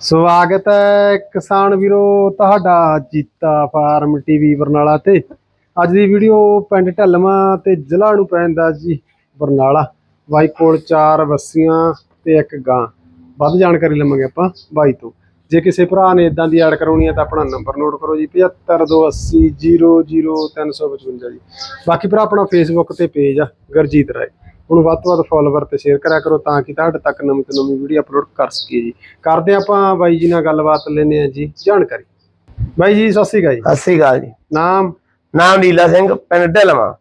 ਸਵਾਗਤ ਹੈ ਕਿਸਾਨ ਵੀਰੋ ਤੁਹਾਡਾ ਜੀਤਾ ਫਾਰਮ ਟੀਵੀ ਬਰਨਾਲਾ ਤੇ। ਅੱਜ ਦੀ ਵੀਡੀਓ ਪਿੰਡ ਢਲਵਾਂ ਤੇ ਜ਼ਿਲ੍ਹਾ ਨੂੰ ਪੈਂਦਾ ਜੀ ਬਰਨਾਲਾ। ਬਾਈ ਕੋਲ ਚਾਰ ਬੱਸੀਆਂ ਤੇ ਇੱਕ ਗਾਂ। ਵੱਧ ਜਾਣਕਾਰੀ ਲਵਾਂਗੇ ਆਪਾਂ ਬਾਈ ਤੋਂ। ਜੇ ਕਿਸੇ ਭਰਾ ਨੇ ਇਦਾਂ ਦੀ ਐਡ ਕਰਾਉਣੀ ਹੈ ਤਾਂ ਆਪਣਾ ਨੰਬਰ ਨੋਟ ਕਰੋ ਜੀ 7528000355 ਜੀ। ਬਾਕੀ ਭਰਾ ਆਪਣਾ ਫੇਸਬੁੱਕ ਤੇ ਪੇਜ ਆ, ਗਰਜੀਤ ਰਾਏ। ਉਹਨੂੰ ਵੱਧ ਤੋਂ ਵੱਧ ਫੋਲੋਵਰ ਤੇ ਸ਼ੇਅਰ ਕਰਿਆ ਕਰੋ ਤਾਂ ਕਿ ਤੁਹਾਡੇ ਤੱਕ ਨਵੀਂ ਤੋਂ ਨਵੀਂ ਵੀਡੀਓ ਅਪਲੋਡ ਕਰ ਸਕੀਏ ਜੀ। ਕਰਦੇ ਆਪਾਂ ਬਾਈ ਜੀ ਨਾਲ ਗੱਲਬਾਤ ਲੈਂਦੇ ਆ ਜੀ ਜਾਣਕਾਰੀ। ਬਾਈ ਜੀ ਸਤਿ ਸ਼੍ਰੀ ਅਕਾਲ ਜੀ। ਸਤਿ ਸ੍ਰੀ ਅਕਾਲ ਜੀ। ਨਾਮ? ਨਾਮ ਲੀਲਾ ਸਿੰਘ ਪਿੰਡ ਢਲਵਾ।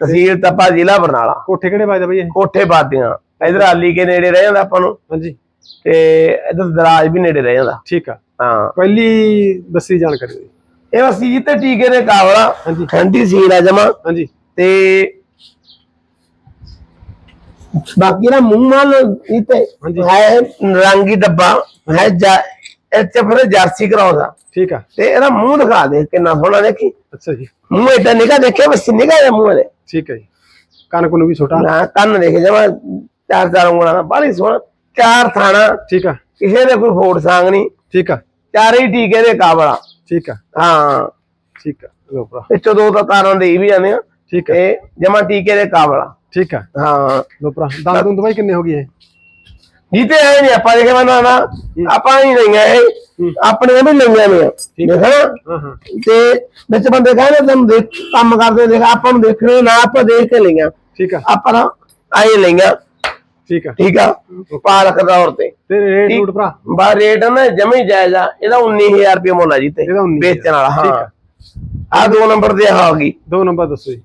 ਤਹਿਸੀਲ ਤਪਾ ਜ਼ਿਲ੍ਹਾ ਬਰਨਾਲਾ। ਕੋਠੇ ਕਿਹੜੇ ਵੱਜਦਾ ਬਾਈ ਇਹ? ਕੋਠੇ ਬਾਦੀਆਂ ਇਧਰ ਆਲੀ ਕੇ ਨੇੜੇ ਰਹਿ ਜਾਂਦਾ ਆਪਾਂ ਨੂੰ। ਹਾਂਜੀ। ਤੇ ਇਧਰ ਦਰਾਜ ਵੀ ਨੇੜੇ ਰਹਿ ਜਾਂਦਾ। ਠੀਕ ਆ। ਹਾਂ। ਪਹਿਲੀ ਬੱਸੀ ਜਾਣਕਾਰੀ। ਇਹ ਵਸੀ ਜੀ ਤੇ ਟੀਕੇ ਦੇ ਕਾਵਲਾ ਹਾਂਜੀ। ਠੰਡੀ ਸੀਲ ਆ ਜਮਾ। ਤੇ ਹਾਂਜੀ ਬਾਕੀ ਨਾ ਮੂੰਹ ਨਾਲ ਇਤੇ ਹਾਂਜੀ। ਹੈ ਰੰਗੀ ਡੱਬਾ ਹੈ ਜਾ ਇੱਥੇ ਫਿਰ ਜਰਸੀ ਕਰਾਉਂਦਾ ਠੀਕ ਆ। ਤੇ ਇਹਦਾ ਮੂੰਹ ਦਿਖਾ ਦੇ ਕਿੰਨਾ ਸੋਹਣਾ ਦੇਖੀ। ਅੱਛਾ ਜੀ। ਮੂੰਹ ਏਦਾਂ ਨਿਕਾ ਦੇਖਿਆ ਬਸ ਨਿਕਾ ਜਾ ਮੂੰਹ ਦੇ ਠੀਕ ਹੈ ਜੀ। ਕਣਕ ਨੂੰ ਵੀ ਛੋਟਾ। ਨਾ ਕੰਨ ਦੇਖ ਜਮਾ ਚਾਰ ਚਾਰ ਉਂਗਲਾਂ ਦਾ ਬਾਲੀ ਸੋਹਣਾ। ਚਾਰ ਥਾਣਾ। ਠੀਕ ਆ। ਕਿਸੇ ਦੇ ਕੋਈ ਫੋੜ ਸਾਂਗ ਨਹੀਂ। ਠੀਕ ਆ। ਚਾਰੇ ਹੀ ਟੀਕੇ ਦੇ ਕਾਬਲਾ ਠੀਕ ਆ। ਹਾਂ। ਠੀਕ ਆ। ਲੋ ਭਰਾ। ਵਿੱਚੋਂ ਦੋ ਤਾਂ ਤਾਰਾਂ ਦੇ ਵੀ ਜਾਂਦੇ ਆ। ਠੀਕ ਆ। ਤੇ ਜਮਾ ਟੀਕੇ ਦੇ ਕਾਬਲਾ ਠੀਕ ਆ। ਹਾਂ। ਲੋ ਭਰਾ ਦੰਦ ਦੁੰਦ ਬਾਈ ਕਿੰਨੇ ਹੋ ਗਏ ਇਹ? ਜੀਤੇ ਹੈ ਨਹੀਂ ਆਪਾਂ ਦੇਖੇ ਮੈਂ ਨਾ ਆਪਾਂ ਹੀ ਲਈਆਂ ਇਹ। ਆਪਣੇ ਵੀ ਲਈਆਂ ਨੇ। ਦੇਖਣਾ। ਹਾਂ ਤੇ ਵਿੱਚ ਬੰਦੇ ਕਹਿੰਦੇ ਤੈਨੂੰ ਦੇਖ ਕੰਮ ਕਰਦੇ ਦੇਖ ਆਪਾਂ ਨੂੰ ਦੇਖਣੇ ਨਾ ਆਪਾਂ ਦੇਖ ਕੇ ਲਈਆਂ। ਠੀਕ ਆ। ਆਪਾਂ ਆਏ ਲਈਆਂ। ਠੀਕ ਆ। ਠੀਕ ਆ। ਪਾਲਕ ਤੌਰ ਤੇ। ਤੇ ਰੇਟ ਰੂਟ ਭਰਾ? ਬਾ ਰੇਟ ਨਾ ਜਮੀ ਜਾਇਜ਼ ਆ। ਇਹਦਾ 19000 ਰੁਪਏ ਮੁੱਲ ਆ ਜੀ ਤੇ। ਇਹਦਾ 19,000 ਵੇਚਣ ਵਾਲਾ ਠੀਕ ਹਾਂ ਆ ਦੋ ਨੰਬਰ ਤੇ ਆ ਗਈ। ਦੋ ਨੰਬਰ ਦੱਸੋ ਜੀ।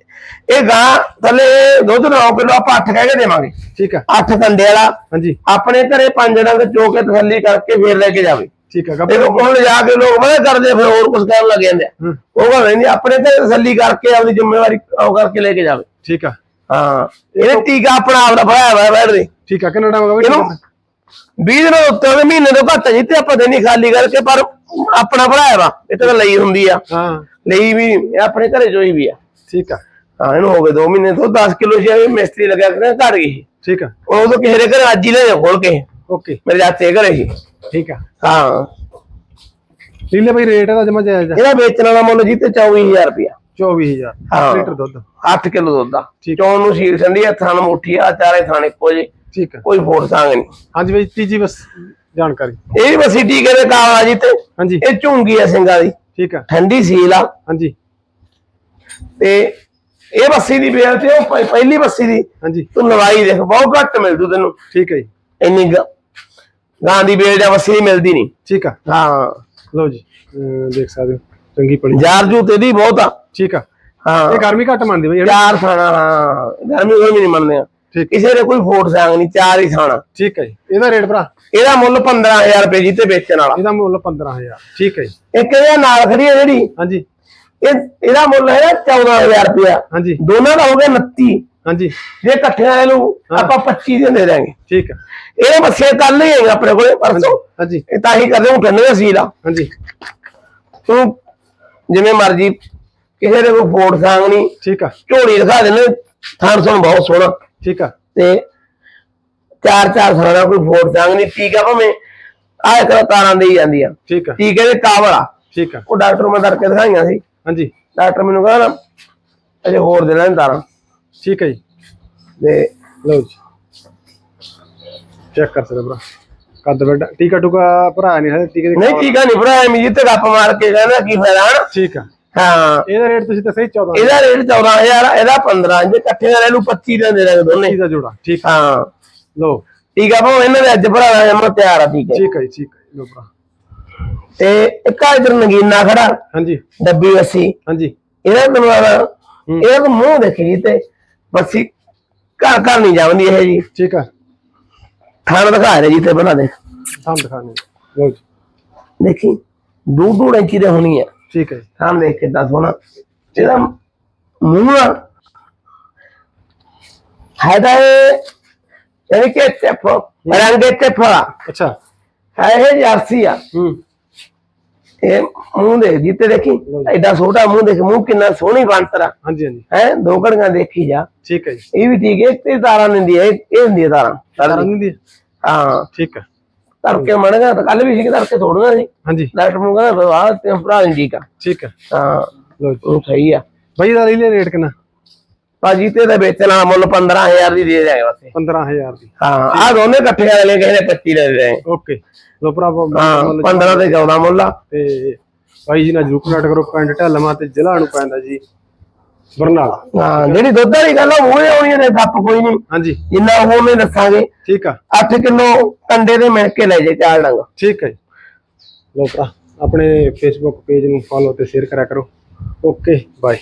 ਇਹ ਗਾਂ ਥੱਲੇ ਦੁੱਧ 9 ਕਿਲੋ ਆਪਾਂ 8 ਕਹਿ ਕੇ ਦੇਵਾਂਗੇ। ਠੀਕ ਆ। 8 ਕੰਡੇ ਵਾਲਾ। ਹਾਂਜੀ। ਆਪਣੇ ਘਰੇ ਪੰਜ ਡੰਗ ਚੋ ਕੇ ਤਸੱਲੀ ਕਰਕੇ ਫੇਰ ਲੈ ਕੇ ਜਾਵੇ। ਠੀਕ ਆ ਇਹ ਜਾ ਕੇ ਲੋਕ ਬੜੇ ਕਰਦੇ ਫਿਰ ਹੋਰ ਕੁਝ ਕਰਨ ਲੱਗ ਜਾਂਦੇ। ਹੂੰ। ਉਹ ਗੱਲ ਨਹੀਂ ਆਪਣੇ ਤੇ ਤਸੱਲੀ ਕਰਕੇ ਆਪਣੀ ਜ਼ਿੰਮੇਵਾਰੀ ਉਹ ਕਰਕੇ ਲੈ ਕੇ ਜਾਵੇ। ਠੀਕ ਆ। ਹਾਂ ਇਹ ਟੀਕਾ ਆਪਣਾ ਆਪ ਦਾ ਭਰਾਇਆ ਹੋਇਆ ਬੈਠ ਦੇ। ਠੀਕ ਆ ਕਿੰਨਾ ਟਾਈਮ ਹੋ ਗਿਆ ਇਹਨੂੰ ਬਾਈ 20 ਦਿਨ ਉੱਤੇ ਮਹੀਨੇ ਤੋਂ ਘੱਟ ਜਿੱਤੇ ਆਪਾਂ ਦੇ ਨਹੀਂ ਖਾਲੀ ਕਰਕੇ ਪਰ ਆਪਣਾ ਭਰਾਇਆ ਵਾ ਇਹ ਤਾਂ ਲਈ ਹੁੰਦੀ ਆ। ਹਾਂ। ਲਈ ਵੀ ਇਹ ਆਪਣੇ ਘਰੇ ਜੋਈ ਵੀ ਆ। ਠੀਕ ਆ। ਹਾਂ ਇਹਨੂੰ ਹੋ ਗਏ 2 ਮਹੀਨੇ ਤੋਂ 10 ਕਿਲੋ ਸ਼ੇ ਮਿਸਤਰੀ ਲੱਗਿਆ ਕਰੇ ਘੜ ਗਈ। ਠੀਕ ਆ। ਉਹ ਤੋਂ ਕਿਸੇ ਦੇ ਘਰ ਅੱਜ ਹੀ ਲੈ ਖੋਲ ਕੇ। ਓਕੇ। ਮੇਰੇ ਜਾਤੇ ਘਰੇ ਸੀ ਠੀਕ ਆ। ਹਾਂ। ਲੀਲੇ ਬਾਈ ਰੇਟ ਇਹਦਾ ਜਮਾ ਜਾਇਜ਼ ਇਹਦਾ ਵੇਚਣ ਵਾਲਾ ਮੁੱਲ ਜੀ ਤੇ 24000 ਰੁਪਇਆ। 24000 ਹਾਂ। ਲੀਟਰ ਦੁੱਧ। 8 ਕਿਲੋ ਦੁੱਧ ਦਾ ਠੀਕ। ਚੌਣ ਨੂੰ ਸੀਲ ਸੰਡੀ ਆ ਥਣ ਮੁੱਠੀ ਆ ਚਾਰੇ ਥਾਣੇ ਇੱਕੋ ਜੇ ਠੀਕ ਆ। ਕੋਈ ਫੋੜ ਸੰਗ ਨਹੀਂ। ਹਾਂਜੀ ਬਾਈ ਤੀਜੀ ਬਸ ਜਾਣਕਾਰੀ। ਇਹ ਵੀ ਬਸੀ ਟੀਕੇ ਦੇ ਕਾਲਾ ਜੀ ਤੇ ਹਾਂਜੀ। ਇਹ ਝੁੰਗੀ ਆ ਸਿੰਘਾਂ ਦੀ ਠੀਕ ਆ। ਠੰਡੀ ਸੀਲ ਆ। ਹਾਂਜੀ। ਤੇ ਇਹ ਬੱਸੀ ਦੀ ਬੇਲ ਤੇ ਉਹ ਪਹਿ- ਪਹਿਲੀ ਬੱਸੀ ਦੀ। ਹਾਂਜੀ। ਤੂੰ ਨਵਾਈ ਦੇਖ ਬਹੁਤ ਘੱਟ ਮਿਲ ਜੂ ਤੈਨੂੰ। ਠੀਕ ਹੈ ਜੀ। ਇੰਨੀ ਗ- ਦੀ ਬੇਲ ਜਾਂ ਬੱਸੀ ਦੀ ਮਿਲਦੀ ਨਹੀਂ। ਠੀਕ ਆ। ਹਾਂ। ਲਓ ਜੀ ਦੇਖ ਸਕਦੇ ਹੋ। ਚੰਗੀ ਪਲੀ ਯਾਰ ਜੂ ਤੇਦੀ ਬਹੁਤ ਆ। ਠੀਕ ਆ। ਹਾਂ। ਇਹ ਗਰਮੀ ਘੱਟ ਮੰਨਦੀ ਬਈ ਚਾਰ ਥਾਣਾ ਹਾਂ। ਗਰਮੀ ਵੀ ਨਹੀਂ ਮੰਨਦੇ ਆ। ਠੀਕ ਕਿਸੇ ਦੇ ਕੋਈ ਫੋਟ ਸੰਗ ਨਹੀਂ ਚਾਰ ਹੀ ਥਾਣਾ ਠੀਕ ਹੈ ਜੀ। ਇਹਦਾ ਰੇਟ ਭਰਾ? ਇਹਦਾ ਮੁੱਲ 15000 ਰੁਪਏ ਜੀ ਤੇ ਵੇਚਣ ਵਾਲਾ। ਇਹਦਾ ਮੁੱਲ 15000 ਠੀਕ ਹੈ ਜੀ। ਇੱਕ ਇਹਦੇ ਨਾਲ ਖੜੀ ਹੈ ਜਿਹੜੀ? ਹਾਂਜੀ। ਇਹ ਇਹਦਾ ਮੁੱਲ ਹੈ 14000 ਰੁਪਇਆ। ਹਾਂਜੀ। ਦੋਨਾਂ ਦਾ ਹੋ ਗਿਆ 29 ਹਾਂਜੀ। ਜੇ ਇਕੱਠਿਆਂ ਇਹਨੂੰ ਆਪਾਂ 25 ਦੇ ਦੇ ਦਾਂਗੇ ਠੀਕ ਆ ਇਹ ਬੱਸੇ ਕੱਲ ਹੀ ਆਏਗਾ ਆਪਣੇ ਕੋਲੇ ਪਰਸੋਂ। ਹਾਂਜੀ। ਇਹ ਤਾਂ ਹੀ ਕਰਦੇ ਉਠਣ ਦੇ ਸੀਲਾ ਹਾਂਜੀ। ਤੂੰ ਜਿਵੇਂ ਮਰਜ਼ੀ ਕਿਸੇ ਦੇ ਕੋਈ ਫੋੜ ਸੰਗ ਨਹੀਂ। ਠੀਕ ਆ। ਝੋਲੀ ਦਿਖਾ ਦੇਣੇ ਥਾਣ ਸੁਣ ਬਹੁਤ ਸੋਹਣਾ। ਠੀਕ ਆ। ਤੇ ਚਾਰ ਚਾਰ ਥਾਣਾ ਕੋਈ ਫੋੜ ਸੰਗ ਨਹੀਂ ਟੀਕਾ ਭਾਵੇਂ। ਆਹ ਇੱਕ ਤਾਰਾਂ ਦੇ ਹੀ ਜਾਂਦੀ ਆ। ਠੀਕ ਆ ਟੀਕੇ ਦੇ ਕਾਬਲ ਆ ਠੀਕ ਆ। ਉਹ ਡਾਕਟਰ ਮੈਂ ਕਰਕੇ ਦਿਖਾਈਆਂ ਸੀ। ਹਾਂਜੀ। ਡਾਕਟਰ ਮੈਨੂੰ ਕਹਿੰਦਾ ਅਜੇ ਹੋਰ ਦੇ ਲੈਣ ਤਾਰਾਂ। ਠੀਕ ਹੈ ਜੀ। ਤੇ ਲਓ ਜੀ। ਚੈੱਕ ਕਰ ਸਕਦੇ ਭਰਾ। ਕੱਦ ਵੱਡਾ। ਟੀਕਾ ਟੁਕਾ ਭਰਾ ਨਹੀਂ ਹੈ ਟੀਕੇ ਦੀ ਨਹੀਂ ਟੀਕਾ ਨਹੀਂ ਭਰਾ ਐਵੇਂ ਜਿੱਤੇ ਗੱਪ ਮਾਰ ਕੇ ਕਹਿੰਦਾ ਕੀ ਫਾਇਦਾ ਠੀਕ ਆ। ਹਾਂ। ਇਹਦਾ ਰੇਟ ਤੁਸੀਂ ਦੱਸਿਆ 14 ਇਹਦਾ ਰੇਟ 14000 ਇਹਦਾ 15 ਜੇ ਇਕੱਠੇ ਨਾਲ ਇਹਨੂੰ 25 ਦੇ ਦੇ ਦਾਂਗੇ ਦੋਨੇ। ਦਾ ਜੋੜਾ ਠੀਕ ਆ। ਹਾਂ। ਲਓ। ਟੀਕਾ ਭਾਵੇਂ ਇਹਨਾਂ ਦੇ ਅੱਜ ਭਰਾ ਦਾ ਮੈਂ ਤਿਆਰ ਆ ਠੀਕ ਹੈ ਠੀਕ ਹੈ ਜੀ ਠੀਕ ਹੈ ਜੀ, ਲਓ ਭਰਾ। ਤੇ ਇੱਕ ਆ ਇਧਰ ਨਗੀਨਾ ਖੜਾ ਹਾਂਜੀ। ਡੱਬੀ ਵੱਸੀ ਹਾਂਜੀ। ਇਹਦਾ ਤੈਨੂੰ ਆਦਾ ਇਹਦਾ ਤਾਂ ਮੂੰਹ ਦੇਖੀ ਜੀ ਤੇ ਵੱਸੀ ਘਰ ਘਰ ਨਹੀਂ ਜਾਂਦੀ ਇਹ ਜੀ। ਠੀਕ ਆ। ਥਾਣ ਦਿਖਾ ਰਹੇ ਜੀ ਤੇ ਬਣਾ ਦੇ। ਦਿਖਾਣੇ ਜੀ। ਦੇਖੀ ਦੂ ਦੂ ਇੰਚੀ ਦੇ ਹੋਣੀ ਹੈ ਠੀਕ ਹੈ ਜੀ। ਥਾਂ ਦੇਖ ਕਿੱਦਾਂ ਸੋਹਣਾ ਇਹਦਾ ਮੂੰਹ ਆ। ਹੈ ਤਾਂ ਇਹ ਯਾਨੀ ਕਿ ਟੈਪ ਰੰਗ ਦੇ ਟੈਪ ਆ ਅੱਛਾ। ਹੈ ਇਹ ਜਰਸੀ ਆ। ਹੂੰ। ਇਹ ਮੂੰਹ ਦੇਖ ਜਿੱਤੇ ਦੇਖੀ। ਐਡਾ ਛੋਟਾ ਮੂੰਹ ਦੇਖ ਮੂੰਹ ਕਿੰਨਾ ਸੋਹਣੀ ਬਣਤਰ ਆ। ਹਾਂਜੀ ਹਾਂਜੀ। ਹੈ ਦੋ ਘੜੀਆਂ ਦੇਖੀ ਜਾ। ਠੀਕ ਹੈ ਜੀ। ਇਹ ਵੀ ਠੀਕ ਹੈ ਤੇ ਤਾਰਾਂ ਦਿੰਦੀ ਹੈ ਇਹ ਇਹ ਹੁੰਦੀ ਹੈ ਤਾਰਾਂ। ਤਾਰਾਂ ਨਹੀਂ ਦੀ ਹਾਂ। ਠੀਕ ਹੈ। ਤੜਕੇ ਮਣਗਾ ਤਾਂ ਕੱਲ ਵੀ ਸੀ ਤੜਕੇ ਥੋੜੀਆਂ ਸੀ। ਹਾਂਜੀ। ਡਾਕਟਰ ਨੂੰ ਕਹਿੰਦਾ ਆਹ ਤੇ ਭਰਾ ਦੀ ਠੀਕ ਆ। ਠੀਕ ਹੈ ਹਾਂ ਉਹ ਸਹੀ ਆ। ਬਾਈ ਦਾ ਲੈ ਰੇਟ ਕਿੰਨਾ? ਭਾਜੀ ਤੇ ਦਾ ਵੇਚਣਾ ਮੁੱਲ 15000 ਦੀ ਦੇ ਜਾਏਗਾ ਬਸ। 15000 ਦੀ। ਹਾਂ ਆ। ਦੋਨੇ ਇਕੱਠੇ ਵਾਲੇ ਕਿਸੇ ਨੇ 25 ਦੇ ਦੇ ਓਕੇ। ਲੋ ਭਰਾਵਾ ਹਾਂ 15 ਤੇ 14 ਮੁੱਲ ਆ। ਤੇ ਬਾਈ ਜੀ ਨਾਲ ਜਰੂਰ ਕੰਟੈਕਟ ਕਰੋ ਪਿੰਡ ਢਲਮਾ ਤੇ ਜ਼ਿਲ੍ਹਾ ਨੂੰ ਪੈਂਦਾ ਜੀ। ਬਰਨਾਲਾ ਹਾਂ ਜਿਹੜੀ ਦੁੱਧ ਵਾਲੀ ਗੱਲ ਆ ਮੂਹਰੇ ਆਉਣੀ ਨੇ ਥੱਪ ਕੋਈ ਨਹੀਂ। ਹਾਂਜੀ। ਜਿੰਨਾ ਉਹਨੇ ਦੱਸਾਂਗੇ। ਠੀਕ ਆ। 8 ਕਿਲੋ ਕੰਡੇ ਦੇ ਮਿਲ ਕੇ ਲੈ ਜੇ ਚਾਰ ਡੰਗ। ਠੀਕ ਹੈ ਭਰਾ ਆਪਣੇ ਫੇਸਬੁੱਕ ਪੇਜ ਨੂੰ ਫੋਲੋ ਤੇ ਸ਼ੇਅਰ ਕਰਿਆ ਕਰੋ। Okay bye